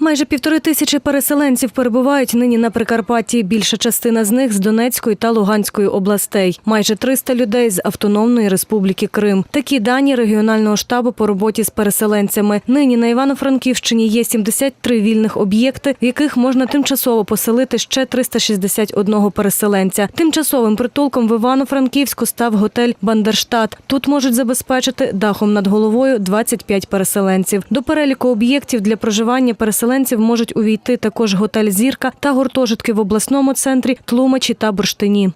Майже півтори тисячі переселенців перебувають нині на Прикарпатті. Більша частина з них з Донецької та Луганської областей. Майже 300 людей з Автономної Республіки Крим. Такі дані регіонального штабу по роботі з переселенцями. Нині на Івано-Франківщині є 73 вільних об'єкти, в яких можна тимчасово поселити ще 361 переселенця. Тимчасовим притулком в Івано-Франківську став готель Бандерштат. Тут можуть забезпечити дахом над головою 25 переселенців. До переліку об'єктів для проживання переселенців можуть увійти також готель Зірка та гуртожитки в обласному центрі Тлумачі та Бурштині.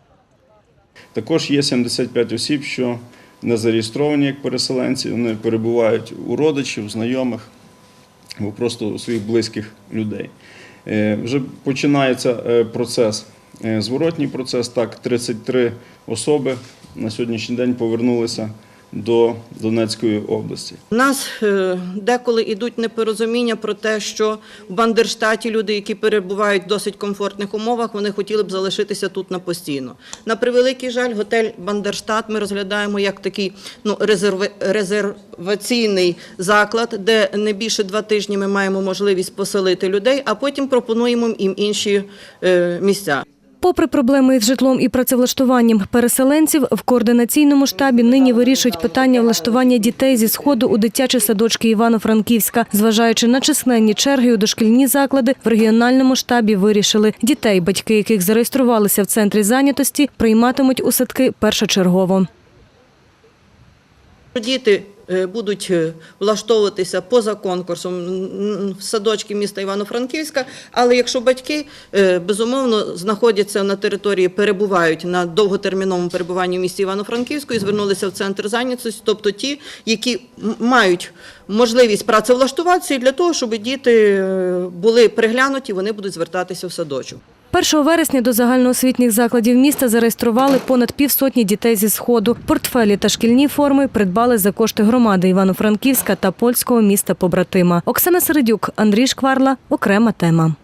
Також є 75 осіб, що не зареєстровані як переселенці, вони перебувають у родичів, знайомих або просто у своїх близьких людей. Е, Вже починається е, процес, е, зворотній процес. Так, 33 особи на сьогоднішній день повернулися до Донецької області. У нас е, деколи йдуть непорозуміння про те, що в Бандерштаті люди, які перебувають в досить комфортних умовах, вони хотіли б залишитися тут на постійно. На превеликий жаль, готель Бандерштат ми розглядаємо як такий ну, резерви- резерваційний заклад, де не більше два тижні ми маємо можливість поселити людей, а потім пропонуємо їм інші е, місця. Попри проблеми із житлом і працевлаштуванням переселенців, в координаційному штабі нині вирішують питання влаштування дітей зі сходу у дитячі садочки Івано-Франківська. Зважаючи на численні черги у дошкільні заклади, в регіональному штабі вирішили дітей, батьки яких зареєструвалися в центрі зайнятості, прийматимуть у садки першочергово. Діти будуть е, влаштовуватися поза конкурсом в садочки міста Івано-Франківська, але якщо батьки е, безумовно знаходяться на території, перебувають на довготерміновому перебуванні в місті Івано-Франківську і звернулися в центр зайнятості, тобто ті, які мають можливість працевлаштуватися для того, щоб діти е, були приглянуті, вони будуть звертатися в садочок. 1 вересня до загальноосвітніх закладів міста зареєстрували понад півсотні дітей зі сходу. Портфелі та шкільні форми придбали за кошти громади Івано-Франківська та польського міста побратима. Оксана Середюк, Андрій Шкварла. Окрема тема.